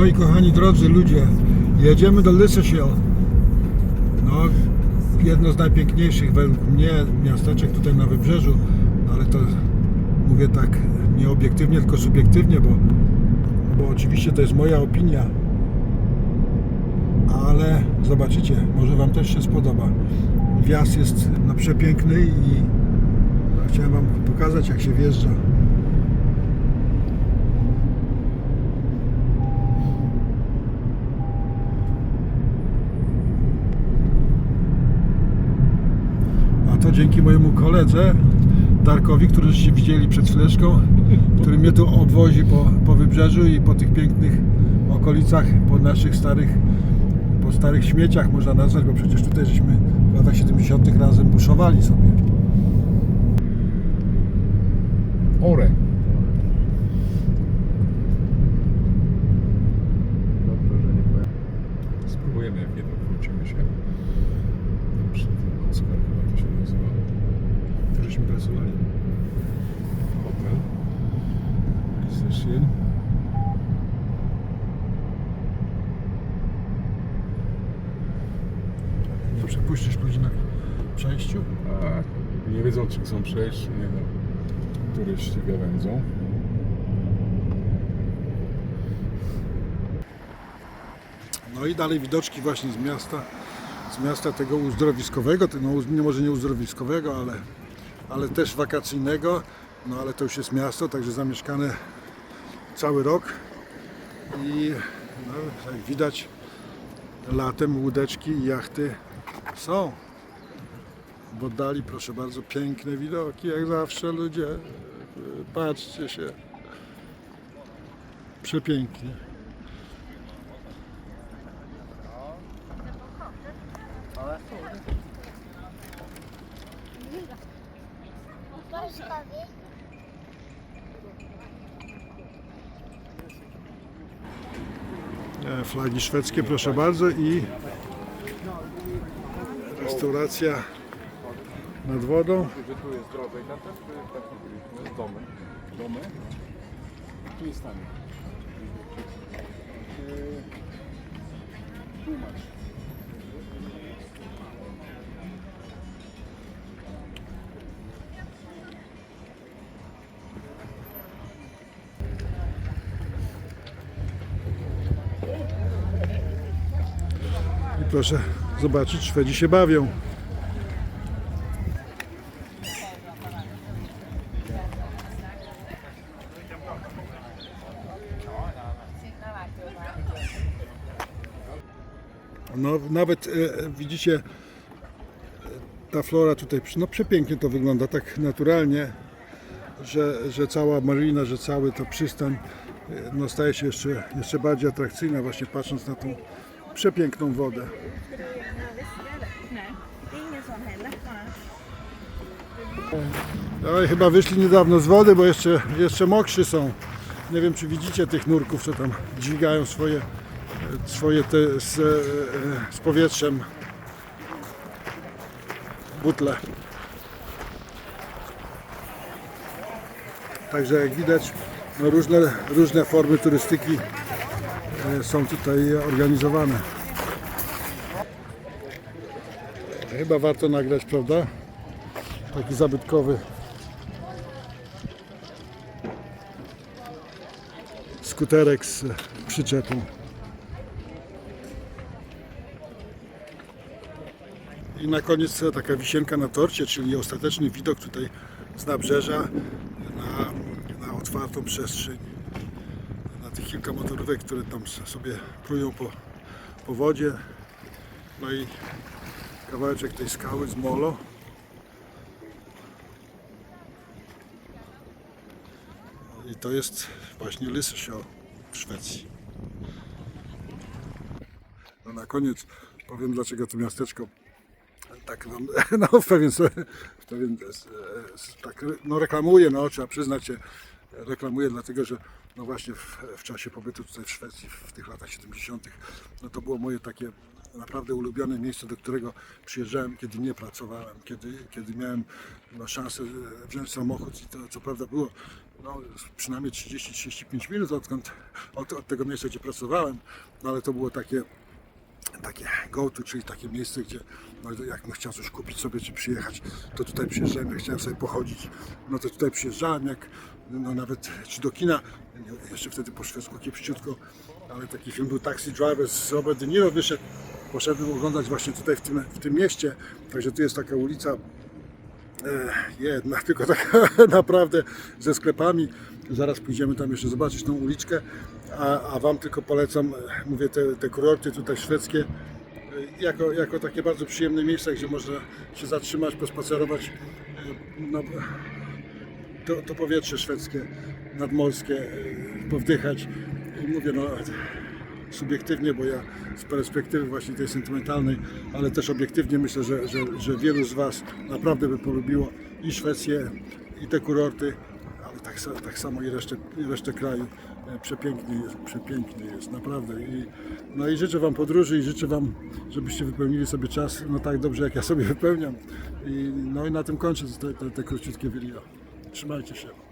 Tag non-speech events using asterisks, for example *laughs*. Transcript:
Moi kochani drodzy ludzie, jedziemy do Lysysiel. No, jedno z najpiękniejszych według mnie miasteczek tutaj na wybrzeżu, ale to mówię tak nie obiektywnie, tylko subiektywnie, bo, bo oczywiście to jest moja opinia. Ale zobaczycie, może Wam też się spodoba. Wjazd jest no, przepiękny i chciałem Wam pokazać jak się wjeżdża. A to dzięki mojemu koledze Darkowi, który się widzieli przed chwileczką, który mnie tu obwozi po, po wybrzeżu i po tych pięknych okolicach, po naszych starych, po starych śmieciach można nazwać, bo przecież tutaj żeśmy w latach 70. razem buszowali sobie. Ore. Dobrze, że nie powiem. Spróbujemy jak jeden wrócimy się. Przy tym Oskar chyba to się nazywa. To żeśmy pracowali. Hotel. Liseshin. Nie przepuścisz ludzi na przejściu? A nie wiedzą czy chcą przejść, nie no. Turyści gawędzą. No i dalej widoczki właśnie z miasta, z miasta tego uzdrowiskowego, no może nie uzdrowiskowego, ale, ale też wakacyjnego, no ale to już jest miasto, także zamieszkane cały rok i no, jak widać latem łódeczki i jachty są. W oddali proszę bardzo piękne widoki, jak zawsze ludzie, patrzcie się, przepięknie. E, Flagi szwedzkie, proszę bardzo i restauracja nad wodą. Że tu jest tak domy. Domy. Tu jest tam. Proszę zobaczyć, Szwedzi się bawią. No, nawet e, widzicie, e, ta flora tutaj, no przepięknie to wygląda, tak naturalnie, że, że cała marina, że cały to przystań e, no, staje się jeszcze, jeszcze bardziej atrakcyjna właśnie patrząc na tą przepiękną wodę. Oj, chyba wyszli niedawno z wody, bo jeszcze, jeszcze mokrzy są. Nie wiem, czy widzicie tych nurków, co tam dźwigają swoje, swoje te z, z powietrzem butle. Także jak widać, no różne, różne formy turystyki są tutaj organizowane. Chyba warto nagrać, prawda? Taki zabytkowy skuterek z przyczepą. I na koniec taka wisienka na torcie, czyli ostateczny widok tutaj z nabrzeża na, na otwartą przestrzeń. Kilka motorówek, które tam sobie prują po, po wodzie. No i kawałeczek tej skały z molo. I to jest właśnie Lysekil w Szwecji. No na koniec powiem dlaczego to miasteczko tak wam, *laughs* no w pewien, w pewien s- s- tak no reklamuje, no trzeba przyznać się, reklamuje dlatego, że no właśnie w, w czasie pobytu tutaj w Szwecji w tych latach 70. no to było moje takie naprawdę ulubione miejsce, do którego przyjeżdżałem, kiedy nie pracowałem, kiedy, kiedy miałem no, szansę e, wziąć samochód i to co prawda było no, przynajmniej 30-35 minut odkąd, od, od tego miejsca, gdzie pracowałem, no, ale to było takie takie go-to, czyli takie miejsce, gdzie no, jak bym chciał coś kupić sobie, czy przyjechać, to tutaj przyjeżdżałem, jak chciałem sobie pochodzić, no to tutaj przyjeżdżałem, jak no, nawet czy do kina, jeszcze wtedy po szwedzku kiepściutko, ale taki film był Taxi Driver z Robert De Niro wyszedł, poszedłem oglądać właśnie tutaj w tym, w tym mieście, także tu jest taka ulica E, jedna, *laughs* tylko taka *laughs* naprawdę ze sklepami. Zaraz pójdziemy tam jeszcze zobaczyć tą uliczkę, a, a Wam tylko polecam, mówię, te, te kurorty tutaj szwedzkie, e, jako, jako takie bardzo przyjemne miejsca, gdzie można się zatrzymać, pospacerować. e, No, to, to powietrze szwedzkie, nadmorskie, e, powdychać. I mówię, no subiektywnie, bo ja z perspektywy właśnie tej sentymentalnej, ale też obiektywnie myślę, że, że, że wielu z Was naprawdę by polubiło i Szwecję, i te kurorty, tak, tak samo i resztę, i kraju. E, Przepiękny jest, przepiękny jest, naprawdę. I, no i życzę Wam podróży i życzę Wam, żebyście wypełnili sobie czas no tak dobrze, jak ja sobie *laughs* wypełniam. I, no i na tym kończę te, te, te króciutkie video. Trzymajcie się.